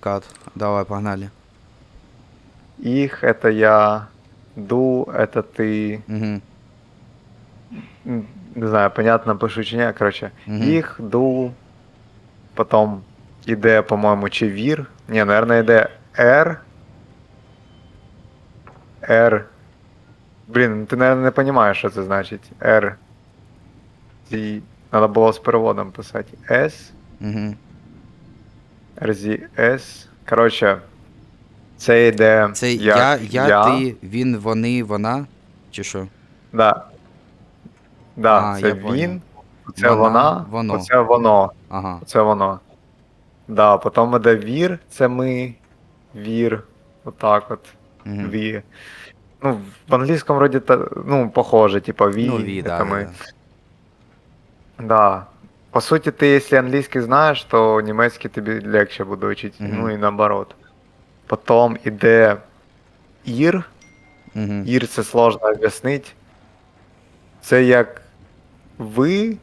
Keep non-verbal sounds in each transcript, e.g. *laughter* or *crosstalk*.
откат. Давай, погнали. Их это я. Ду это ты. Угу. М, Не знаю, понятно пишу чи ні. Короче. Мгм. Їх, ду. Потом іде, по-моєму, чи вір. Ні, наверное, йде R. R. Блін, ти, наверное, не розумієш, що це значить. R. Z. Надо було з переводом писати. S. Угу. RZS. Коротше, це йде. Це як я, я, ти, він, вони, вона. Чи що? Да. Да, А, це я він, це Вона, вона, воно. оце воно. Ага. Оце воно. Да, потім іде вір, це ми. Вір. Отак от. Угу. Ві. Ну, в англійському вроді та, ну, похоже, типа ві. Ну, ві, це да, ми. да. Да. По суті, ти, якщо англійський знаєш, то німецький тобі легше буде вчити. Мгм. Ну і наоборот. Потім іде ір. Угу. Ір це сложно об'яснити. Це як ви,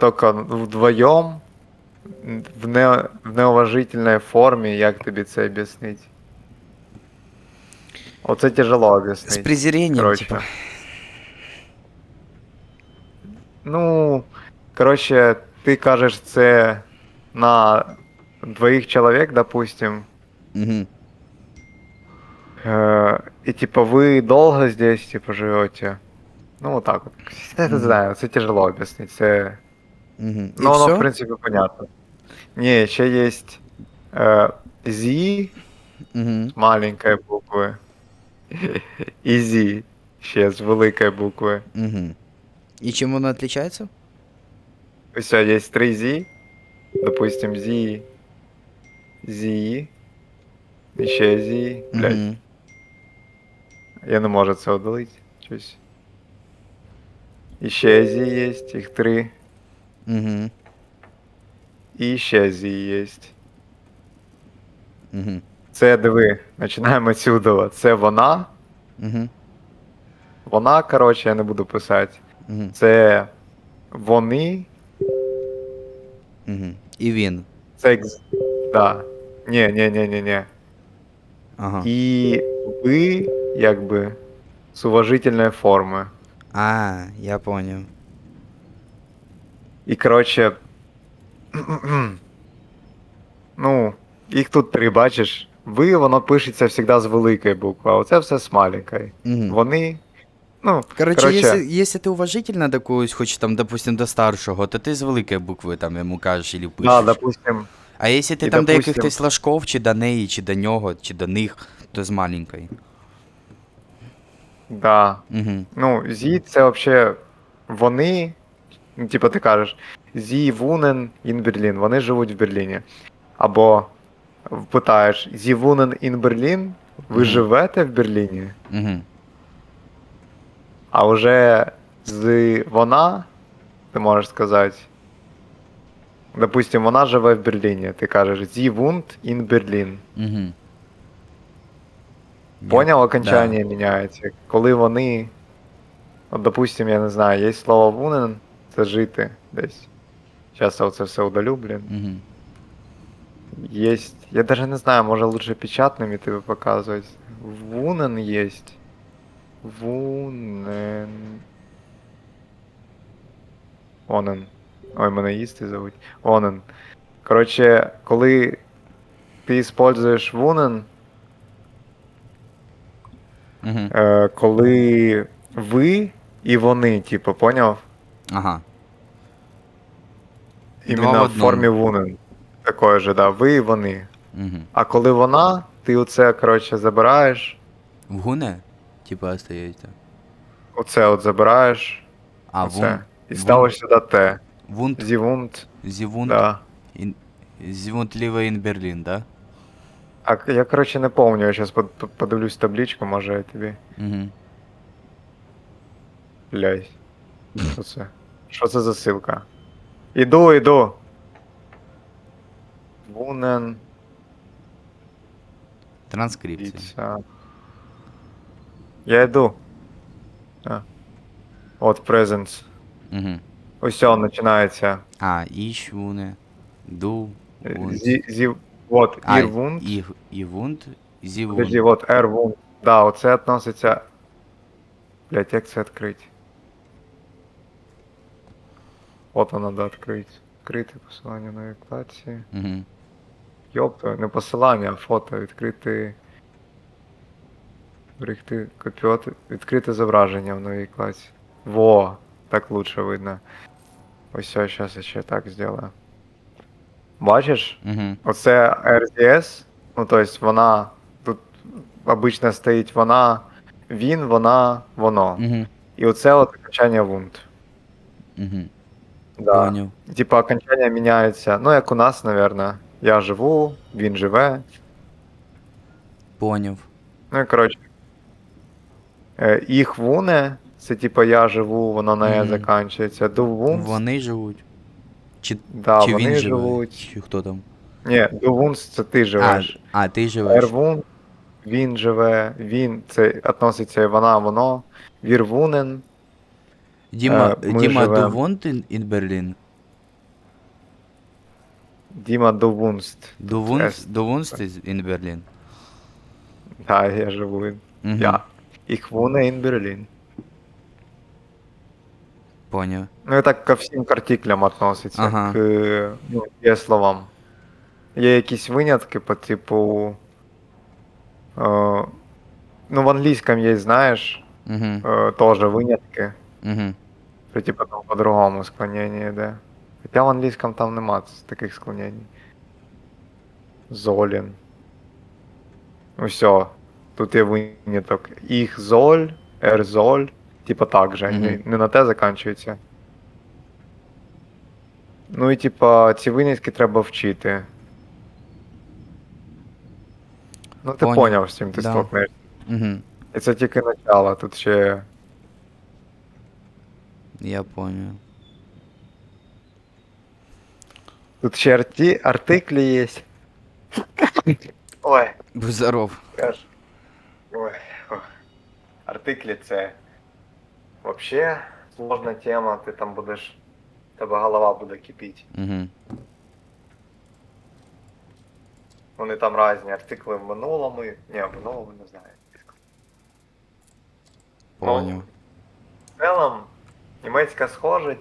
тільки вдвоєм, в, не, в неуважительній формі, як тобі це об'яснити. Оце тяжело З об'яснити. презренням, Коротше. типа. Ну, коротше, ти кажеш це на двоїх чоловік, допустим. Угу. Э, и типа вы долго здесь типа живете? Ну вот так вот. *laughs* Я не Мгм. знаю, це тяжело объяснить. Це... Угу. І Ну, воно, все? в принципе, понятно. Не, ще есть э, Z Угу. з маленької букви. *laughs* І Z ще з великої букви. Угу. І чим воно відрізняється? Ось є три Z. Допустим, Z. Z. І ще Z. Блядь, Угу. я не можу це удалити. Щось. І ще Z є, їх три. Угу. І ще Z є. Угу. Це диви, починаємо отсюда. Це вона. Угу. Вона, коротше, я не буду писати. Угу. Це вони. Угу. І він. Це екз... Да. Ні, ні, ні, ні, ні. Ага. І ви, якби, з уважительної форми. А, я понял. І, коротше. ну, їх тут три, бачиш. Ви, воно пишеться завжди з великої букви, а оце все з маленької. Угу. Вони. Ну, Короче, короче, если, если ты уважительно до когось хочеш, там, допустим, до старшого, то ти з великої букви там йому кажеш или пишеш. да, допустим, А якщо ти І, там до допустим- якихось ложков, чи до неї, чи до нього, чи до них, то з маленької. да. Угу. Ну, зі це взагалі вони. Ну, типу, ти кажеш, зі вунен ін Берлін. Вони живуть в Берліні. Або питаєш, зі вунен ін Берлін, ви Мгм. живете в Берліні? Угу. А вже з вона, ти можеш сказати. Допустим, вона живе в Берліні. Ти кажеш зі вунд ін Берлін. Угу. Поняв, окончання міняється. Коли вони. От, допустим, я не знаю, є слово вунен, це жити десь. Зараз я це все удалю, блін. Угу. Есть. Я даже не знаю, може лучше печатными тебе показывать. Вунен есть. Вунен. Онен. Ой, мене їсти зовуть. Онен. Коротше, коли ти используєш вунен, Угу. е, коли ви і вони, типу, поняв? Ага. Іменно в одному. формі вунен. Такое же, да. Ви і вони. Угу. А коли вона, ти оце, коротше, забираєш. В гуне? Типа остається. Оце от забираєш. А, оце, вун. і ставиш сюди те. Вунд. Зівунт. Зівунд. Да. Ін... Зівунд Ліве ін Берлін, да? А к- я, коротше, не помню, я зараз подивлюсь табличку, може я тобі. Угу. Блядь. Що це? Що це за ссылка? Іду, іду. Вунен. Транскрипція. Я йду. А. От presents. Угу. Ось он починається. А, іщ вуне. Ду. Вунд. Зі, зі, От, А, ірвунд. і, івунд, зівунд. Подожди, от ервунд. Да, оце относиться. Блять, як це відкрити? От воно да відкрити. Відкрити посилання на вікладці. Угу. Йопта, не посилання, а фото. Відкрити. Зберегти, копіювати. Відкрити зображення в новій класі. Во, так лучше видно. Ось все, зараз я ще так зроблю. Бачиш? Угу. Оце RDS, ну то есть вона. Тут обично стоїть вона, він, вона, воно. Угу. І оце от окончання вунд. Угу. Да. Поняв. Типа окончання міняється. Ну, як у нас, наверное. Я живу, він живе. Поняв. Ну коротше. Е, їх вуне, це типа я живу, воно на е Мгм. заканчується. Ду вунс, Вони живуть. Чи, да, чи вони він живуть. Чи хто там? Ні, ду вунс це ти А, живеш. а, ти живеш. Ервун, він живе, він, це относиться вона, воно. Вірвунен, Діма, Е, Діма wohnt in, in Berlin? Діма. Du wohnst, Erst- du wohnst is- in Так, я живу. Угу. Я. Ich wohne in Berlin. Поняв. Ну, так ко всім артиклям относиться, Ага. к ну, є словам. Є якісь винятки по типу. Е, ну, в англійському є, знаєш, Угу. е, теж винятки. Угу. Що типу там по-другому склонення йде. Хоча в англійському там нема таких склонень. Золін. Усьо. Тут є виняток. Їх золь, ерзоль. Типа так же, не, Мгм. не на те закінчується. Ну і типа ці винятки треба вчити. Ну ти Поняв. поняв, з чим ти Да. столкнешся. Угу. І це тільки начало, тут ще. Я понял. Тут ще арти... артиклі є. *laughs* Ой. Будь здоров. Скаж. Артиклі це. взагалі сложна тема, ти там будеш. Тебе голова буде кипіти. Угу. Вони там різні артикли в минулому. Ні, в минулому не знаю. Поняв. В цілому, німецька схожа,